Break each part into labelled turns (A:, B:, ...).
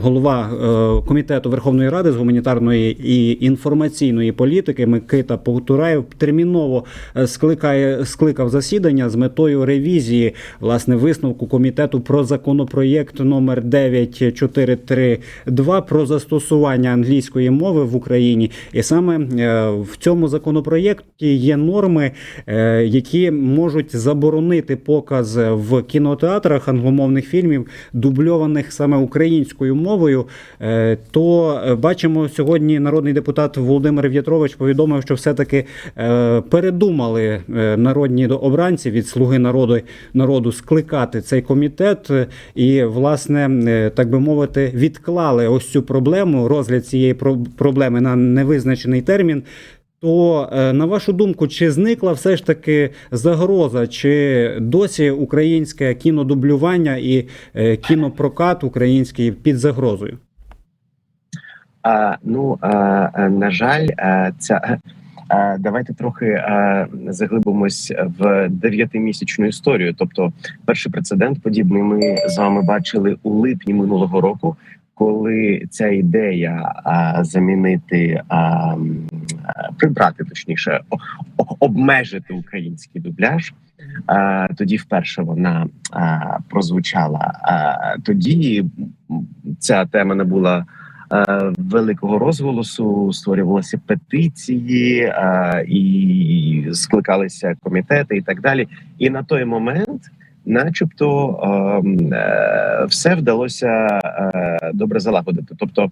A: Голова е, комітету Верховної Ради з гуманітарної і інформаційної політики Микита Повтураєв терміново е, скликає скликав засідання з метою ревізії власне висновку комітету про законопроєкт номер 9432 про застосування англійської мови в Україні. І саме е, в цьому законопроєкті є норми, які можуть заборонити показ в кінотеатрах англомовних фільмів, дубльованих саме українською мовою. Е, То е, бачимо сьогодні народний депутат Володимир В'ятрович повідомив, що все-таки е, передумали народні обранці від слуги народу народу скликати цей комітет, і власне, так би мовити, відклали ось цю проблему, розгляд цієї про- проблеми на невизначений термін. То е, на вашу думку, чи зникла все ж таки загроза, чи досі українське кінодублювання і е, кінопрокат український під загрозою?
B: А, ну а, а, на жаль, ця а, давайте трохи а, заглибимось в дев'ятимісячну історію. Тобто, перший прецедент подібний ми з вами бачили у липні минулого року, коли ця ідея а, замінити а, прибрати, точніше, обмежити український дубляж. А, тоді вперше вона а, прозвучала. А, тоді ця тема не була е, великого розголосу, створювалися петиції е, і скликалися комітети, і так далі. І на той момент, начебто, ем, е, все вдалося е, добре залагодити. Тобто,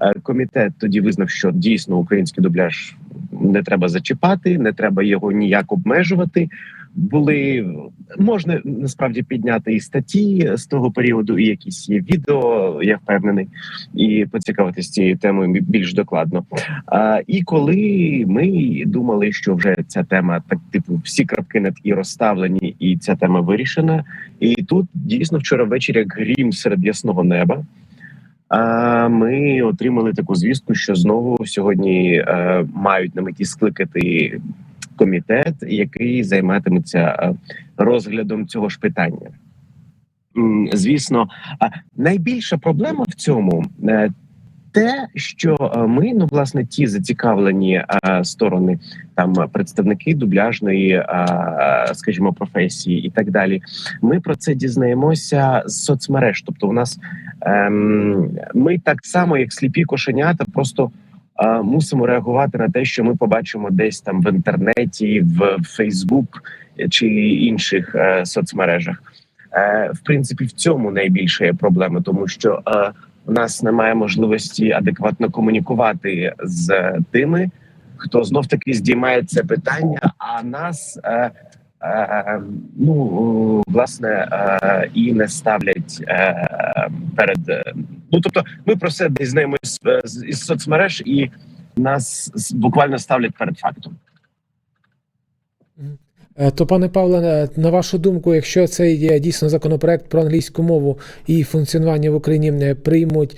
B: е, комітет тоді визнав, що дійсно український дубляж не треба зачіпати, не треба його ніяк обмежувати. Були можна насправді підняти і статті з того періоду, і якісь є відео, я впевнений і поцікавитися цією темою більш докладно. А, і коли ми думали, що вже ця тема так типу всі крапки над і розставлені, і ця тема вирішена. І тут дійсно вчора ввечері, як грім серед ясного неба. А ми отримали таку звістку, що знову сьогодні е, мають на меті скликати комітет, який займатиметься е, розглядом цього ж питання. Звісно, найбільша проблема в цьому е, те, що е, ми, ну власне, ті зацікавлені сторони, там представники дубляжної, скажімо, професії і так далі. Ми про це дізнаємося з соцмереж. Тобто, у нас ем, ми так само, як сліпі кошенята, просто. Мусимо реагувати на те, що ми побачимо десь там в інтернеті, в Фейсбук чи інших е, соцмережах. Е, в принципі, в цьому найбільша є проблема, тому що е, у нас немає можливості адекватно комунікувати з тими, хто знов таки здіймає це питання, а нас ну власне і не ставлять перед ну тобто, ми про це дізнаємось е, із соцмереж, і нас буквально ставлять перед фактом.
C: Е, То, пане Павле, е, на вашу думку, якщо цей дійсно законопроект про англійську мову і функціонування в Україні е, приймуть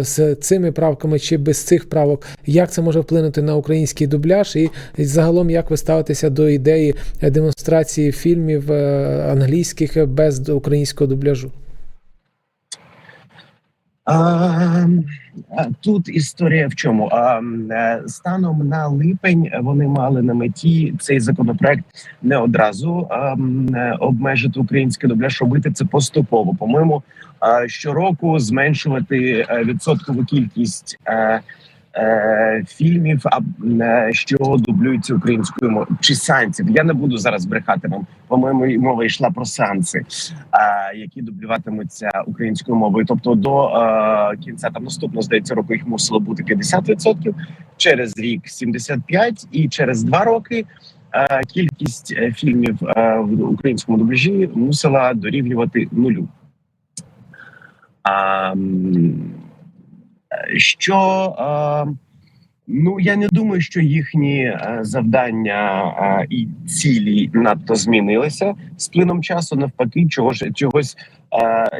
C: з цими правками чи без цих правок, як це може вплинути на український дубляж? І загалом як ви ставитеся до ідеї демонстрації фільмів англійських без українського дубляжу?
B: А, а, тут історія в чому? А, е, станом на липень вони мали на меті цей законопроект не одразу а, е, обмежити український дубляж, робити це поступово. По-моєму, а, щороку зменшувати е, відсоткову кількість. е, е, Фільмів, а е, що дублюються українською мовою чи сеансів. Я не буду зараз брехати вам. По-моєму, мова йшла про сеанси а, які дублюватимуться українською мовою. Тобто до е, кінця там наступного здається року їх мусило бути 50%, через рік 75% і через два роки. е, Кількість е, фільмів е, в українському дубляжі мусила дорівнювати нулю. Що е, ну я не думаю, що їхні е, завдання е, і цілі надто змінилися з плином часу. Навпаки, чого ж чогось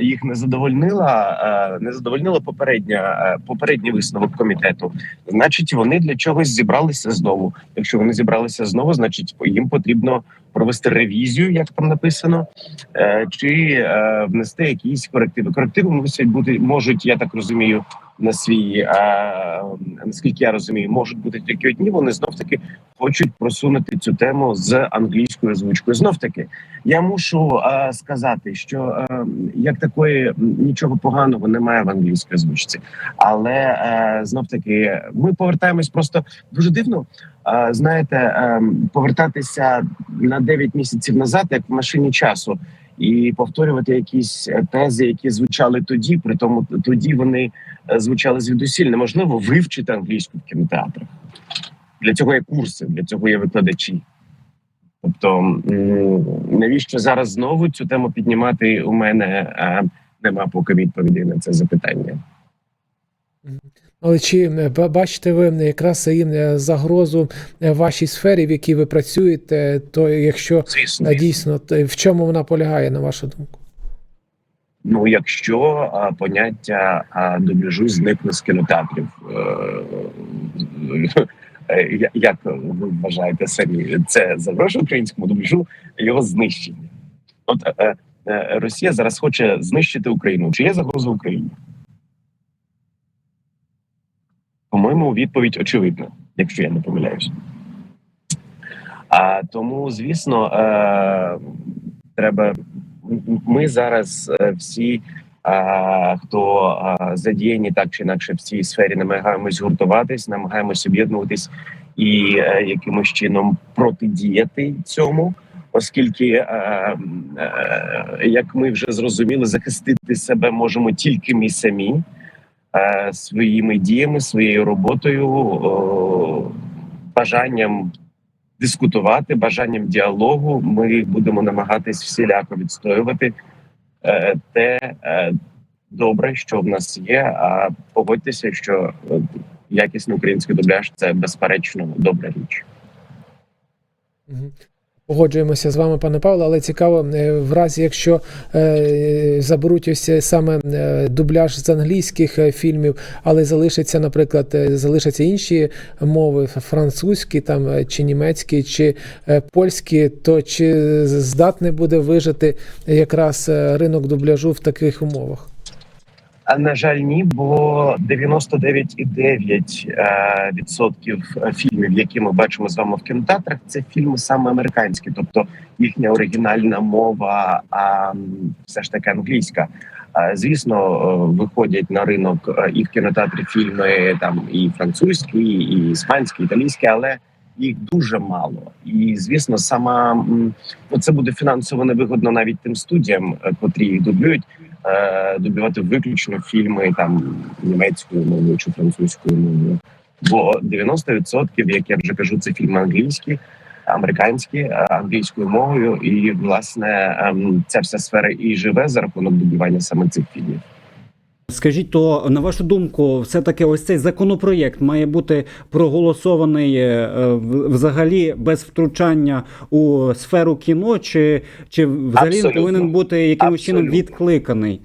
B: їх не задовольнила, не задовольнило попередня попередній висновок комітету. Значить, вони для чогось зібралися знову. Якщо вони зібралися знову, значить їм потрібно провести ревізію, як там написано, е, чи е, внести якісь корективи. Корективи мусять бути можуть, я так розумію, на свій е, наскільки я розумію, можуть бути тільки одні. Вони знов таки хочуть просунути цю тему з англійською озвучкою. Знов таки, я мушу е, сказати, що е, як такої нічого поганого немає в англійській озвучці, але знов таки ми повертаємось просто дуже дивно. Знаєте, е, повертатися на 9 місяців назад, як в машині часу, і повторювати якісь е, тези, які звучали тоді. При тому тоді вони е, звучали звідусіль. Неможливо вивчити англійську в кінотеатрах. Для цього є курси, для цього є викладачі. Тобто, навіщо зараз знову цю тему піднімати? У мене е, нема поки відповіді на це запитання.
C: Але чи бачите ви якраз е, загрозу е, вашій сфері, в якій ви працюєте, то якщо
B: Звісно,
C: е, дійсно, то в чому вона полягає, на вашу думку?
B: ну якщо а, поняття а, дубляжу зникне з кінотеатрів, е, е, як ви вважаєте самі, це загрожує українському дубляжу його знищення? От е, е, Росія зараз хоче знищити Україну. Чи є загроза Україні? По-моєму, відповідь очевидна, якщо я не помиляюсь. А тому, звісно, е, треба. Ми зараз е, всі, е, хто е, задіяні так чи інакше в цій сфері, намагаємось гуртуватись, намагаємось об'єднуватись і е, якимось чином протидіяти цьому, оскільки, е, е, як ми вже зрозуміли, захистити себе можемо тільки ми самі своїми діями, своєю роботою, бажанням дискутувати, бажанням діалогу. Ми будемо намагатись всіляко відстоювати е, те е, добре, що в нас є. А погодьтеся, що е, якісний український дубляж це безперечно добра річ.
C: Погоджуємося з вами, пане Павло, але цікаво, е, в разі, якщо е, заберуть ось саме е, дубляж з англійських е, фільмів, але залишиться, наприклад, е, залишаться інші мови французькі, там е, чи німецькі, чи е, польські, то чи здатний буде вижити якраз е, ринок дубляжу в таких умовах?
B: На жаль, ні, бо 99,9% е, е, фільмів, які ми бачимо з вами в кінотеатрах, це фільми саме американські, тобто їхня оригінальна мова, а все ж таки англійська. Звісно, е, виходять на ринок і в кінотеатрі фільми там і французькі, і іспанські, і італійські, але їх дуже мало. І звісно, сама це буде фінансово невигодно навіть тим студіям, е, котрі їх дублюють е, дублювати виключно фільми там німецькою мовою чи французькою мовою. Бо 90%, як я вже кажу, це фільми англійські, американські е, англійською мовою, і власне ем, ця вся сфера і живе за рахунок дублювання саме цих фільмів.
A: Скажіть, то на вашу думку, все таки ось цей законопроєкт має бути проголосований е, взагалі без втручання у сферу кіно, чи, чи взагалі він повинен бути якимось чином відкликаний?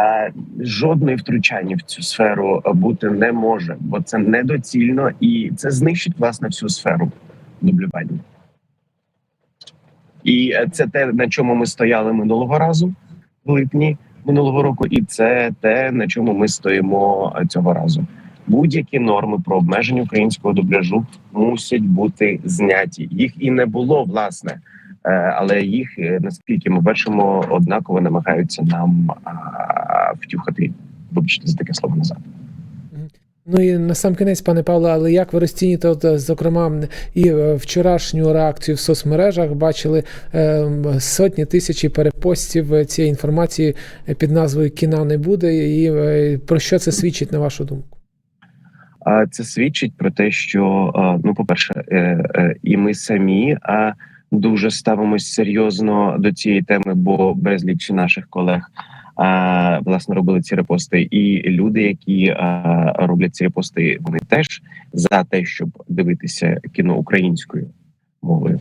B: Е, жодної втручання в цю сферу е, бути не може, бо це недоцільно і це знищить власне всю сферу дублювання. І е, це те, на чому ми стояли минулого разу в липні минулого року, і це те, на чому ми стоїмо цього разу. Будь-які норми про обмеження українського дубляжу мусять бути зняті. Їх і не було власне, Е, але їх е, наскільки ми бачимо, однаково намагаються нам втюхати. Вибачте за таке слово назад.
C: Ну і на сам кінець, пане Павло, але як ви розцінюєте, от, е, зокрема, і е, вчорашню реакцію в соцмережах бачили е, сотні тисячі перепостів е, цієї інформації під назвою Кіна не буде. І е, про що це свідчить на вашу думку?
B: Це свідчить про те, що ну, по-перше, е, е, і ми самі дуже ставимось серйозно до цієї теми, бо безліч наших колег власне робили ці репости. І люди, які роблять ці репости, вони теж за те, щоб дивитися кіно українською мовою.